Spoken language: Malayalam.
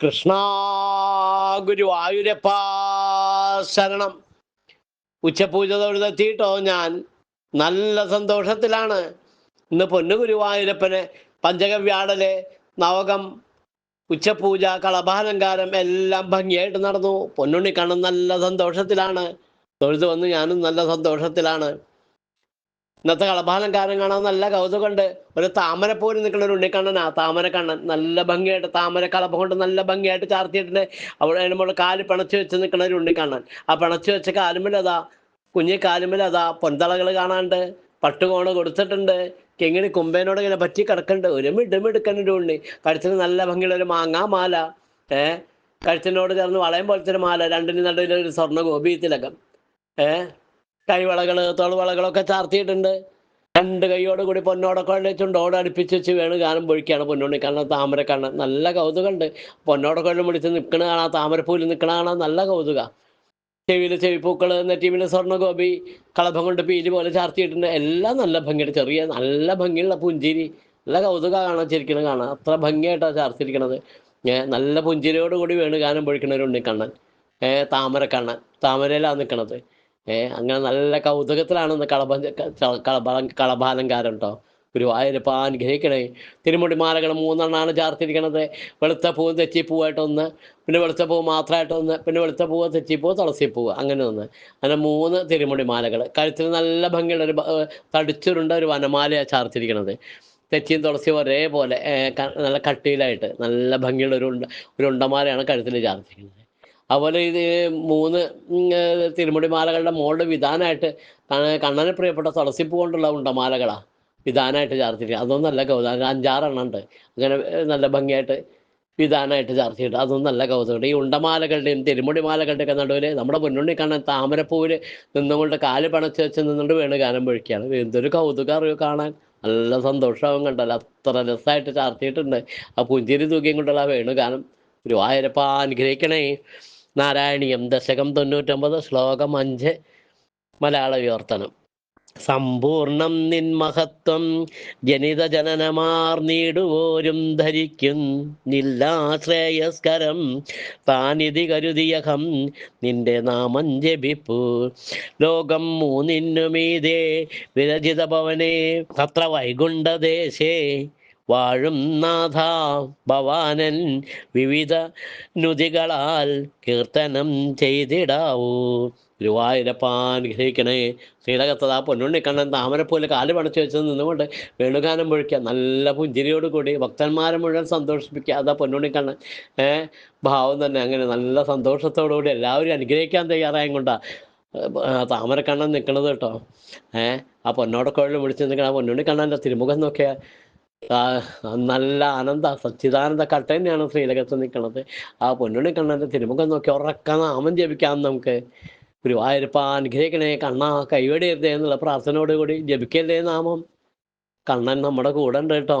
കൃഷ്ണ ഗുരുവായൂരപ്പ ശരണം. ഉച്ചപൂജ തൊഴുതെത്തിയിട്ടോ ഞാൻ? നല്ല സന്തോഷത്തിലാണ്. ഇന്ന് പൊന്നു ഗുരുവായൂരപ്പന് പഞ്ചഗവ്യാടൽ നവകം ഉച്ചപൂജ കളഭാലങ്കാരം എല്ലാം ഭംഗിയായിട്ട് നടന്നു. പൊന്നുണ്ണി കണ്ണൻ നല്ല സന്തോഷത്തിലാണ്. തൊഴുതു വന്ന് ഞാനും നല്ല സന്തോഷത്തിലാണ്. ഇന്നത്തെ കാരണം കാണാൻ നല്ല കൗതുകമുണ്ട്. ഒരു താമരപ്പൂരിൽ നിൽക്കുന്ന ഒരു ഉണ്ണിക്കണ്ണനാ. താമരക്കണ്ണൻ. നല്ല ഭംഗിയായിട്ട് താമര കളഭം കൊണ്ട് നല്ല ഭംഗിയായിട്ട് ചാർത്തിയിട്ടുണ്ട്. അവിടെ നമ്മൾ കാൽ പിണച്ചു വെച്ച് നിൽക്കുന്ന ഒരു ഉണ്ണിക്കണ്ണൻ. ആ പിണച്ചു വെച്ച കാലുമ്പിലതാ കുഞ്ഞി കാലുമ്പിലതാ പൊന്തളകൾ കാണാണ്ട് പട്ടുകോണ് കൊടുത്തിട്ടുണ്ട്. കെങ്ങിന് കുമ്പേനോട് ഇങ്ങനെ പറ്റി കിടക്കുന്നുണ്ട്. ഒരു മിടുമിടുക്കൻ ഒരു ഉണ്ണി. കഴുത്തിൽ നല്ല ഭംഗിയുള്ള ഒരു മാങ്ങാ മാല ഏ കഴുത്തിനോട് ചേർന്ന് വളയം പോലത്തെ ഒരു മാല. രണ്ടിന് നടുവിൽ ഒരു സ്വർണ ഗോപി തിലകം. ഏ കൈവളകൾ തോൾവളകളൊക്കെ ചാർത്തിയിട്ടുണ്ട്. രണ്ട് കൈയോട് കൂടി പൊന്നോടൊക്കെ ചുണ്ടോട് അടുപ്പിച്ച് വെച്ച് വേണു പൊഴിക്കുകയാണ് പൊന്നോണി. കാണാൻ താമര കാണാൻ നല്ല കൗതുകമുണ്ട്. പൊന്നോടൊക്കെ മുടിച്ച് നിൽക്കണ കാണാൻ താമരപ്പൂൽ നിൽക്കണ കാണാൻ നല്ല കൗതുക. ചെവിയിൽ ചെവിപ്പൂക്കൾ നെറ്റിമിൽ സ്വർണഗോപി കളഭം കൊണ്ട് പീലി പോലെ ചാർത്തിയിട്ടുണ്ട്. എല്ലാം നല്ല ഭംഗിയുണ്ട്. ചെറിയ നല്ല ഭംഗിയുള്ള പുഞ്ചിരി. നല്ല കൗതുക കാണാൻ ചിരിക്കണ കാണാൻ അത്ര ഭംഗിയായിട്ടാണ് ചാർത്തിരിക്കണത്. നല്ല പുഞ്ചിരിയോട് കൂടി വേണു ഗാനം പൊഴിക്കണ ഒരു ഉണ്ണിക്കണ്ണൻ താമരക്കണ്ണൻ താമരയിലാണ് നിൽക്കണത് ഏ അങ്ങനെ നല്ല കൗതുകത്തിലാണ് ഇന്ന് കളഭ കളഭ കളഭാലങ്കാരം കേട്ടോ ഗുരുവായൂരപ്പ അനുഗ്രഹിക്കണേ തിരുമുടി മാലകൾ മൂന്നെണ്ണാണ് ചാർത്തിരിക്കണത്. വെളുത്ത പൂവ് ഒന്ന് പിന്നെ വെളുത്ത പൂവ് മാത്രമായിട്ട് ഒന്ന് പിന്നെ വെളുത്ത പൂവ് തെച്ചിപ്പൂവ് തുളസിപ്പൂവ് അങ്ങനെ ഒന്ന് അങ്ങനെ മൂന്ന് തിരുമുടി മാലകൾ. കഴുത്തിൽ നല്ല ഭംഗിയുള്ള ഒരു തടിച്ചുരുണ്ട ഒരു വനമാലയാണ് ചാർത്തിരിക്കണത്. തെച്ചിയും തുളസിയും ഒരേപോലെ നല്ല കട്ടിയിലായിട്ട് നല്ല ഭംഗിയുള്ള ഒരു ഉണ്ട ഒരു ഉണ്ടമാലയാണ് കഴുത്തിൽ ചാർത്തിരിക്കുന്നത് അതുപോലെ ഇത് മൂന്ന് തിരുമുടിമാലകളുടെ മോളുടെ വിധാനമായിട്ട് കണ്ണന് പ്രിയപ്പെട്ട തുളസിപ്പ് കൊണ്ടുള്ള ഉണ്ടമാലകളാണ് വിധാനമായിട്ട് ചാർത്തിട്ട് അതൊന്നും നല്ല കൗതുകം. അഞ്ചാറെണ്ണം ഉണ്ട് അങ്ങനെ നല്ല ഭംഗിയായിട്ട് വിധാനമായിട്ട് ചാർത്തിയിട്ട് അതൊന്നും നല്ല കൗതുകമുണ്ട്. ഈ ഉണ്ടമാലകളുടെയും തിരുമുടി മാലകളുടെ ഒക്കെ നടുവിൽ നമ്മുടെ മുന്നുണ്ണി കാണാൻ താമരപ്പൂവിൽ നിന്നുകൊണ്ട് കാൽ പണച്ച് വെച്ച് നിന്നുകൊണ്ട് വേണു ഗാനം പൊഴിക്കുകയാണ്. എന്തൊരു കൗതുകം അറിയോ കാണാൻ? നല്ല സന്തോഷമാവും കണ്ടല്ലോ അത്ര രസമായിട്ട് ചാർത്തിയിട്ടുണ്ട്. ആ പുഞ്ചിരി തൂക്കിയും കൊണ്ടുള്ള വേണു വേണുഗാനം ഗുരുവായൂരപ്പ അനുഗ്രഹിക്കണേ. നാരായണീയം ദശകം തൊണ്ണൂറ്റൊമ്പത് ശ്ലോകം അഞ്ച് മലയാള വിവർത്തനം. സമ്പൂർണം നിന്മഹത്വം ജനിത ജനനമാർ നീടുവോരും ധരിക്കും. നില്ലാശ്രേയസ്കരം താനിധി കരുതിയഹം നിന്റെ നാമം ജപിപ്പു. ലോകം മൂന്നിന്നുമീതേ വിരചിത ഭവനേ തത്ര വൈകുണ്ഠദേശേ വാഴും നാഥ ഭവാനൻ വിവിധ നുതികളാൽ കീർത്തനം ചെയ്തിടാവൂ. ഗുരുവായൂരപ്പാനുഗ്രഹിക്കണേ ശ്രീലകത്തതാ പൊന്നുണ്ണിക്കണ്ണൻ താമരപ്പോലെ കാൽ പണച്ചു വെച്ചത് നിന്നുകൊണ്ട് വേണുഗാനം പൊഴിക്കുക നല്ല പുഞ്ചിരിയോട് കൂടി ഭക്തന്മാരെ മുഴുവൻ സന്തോഷിപ്പിക്കുക അതാ പൊന്നുണ്ണിക്കണ്ണൻ ഏ ഭാവം തന്നെ അങ്ങനെ നല്ല സന്തോഷത്തോടു കൂടി എല്ലാവരും അനുഗ്രഹിക്കാൻ തയ്യാറായും കൊണ്ടാ താമരക്കണ്ണൻ നിൽക്കണത് കേട്ടോ. ഏ ആ പൊന്നോടക്കോഴിൽ വിളിച്ച് നിൽക്കണം ആ പൊന്നുണ്ണിക്കണ്ണന്റെ തിരുമുഖം നോക്കിയാൽ നല്ല ആനന്ദ സച്ചിദാനന്ദ കട്ട തന്നെയാണ് ശ്രീലകത്ത് നിൽക്കുന്നത് ആ പൊന്നുണ്ണി കണ്ണന്റെ തിരുമുഖം നോക്കി ഉറക്ക നാമം ജപിക്കാം നമുക്ക്. ഗുരുവായൂരപ്പ അനുഗ്രഹിക്കണേ കണ്ണ കൈവടിയരുതേ എന്നുള്ള പ്രാർത്ഥനയോടുകൂടി ജപിക്കല്ലേ നാമം? കണ്ണൻ നമ്മുടെ കൂടെ ഉണ്ട് കേട്ടോ.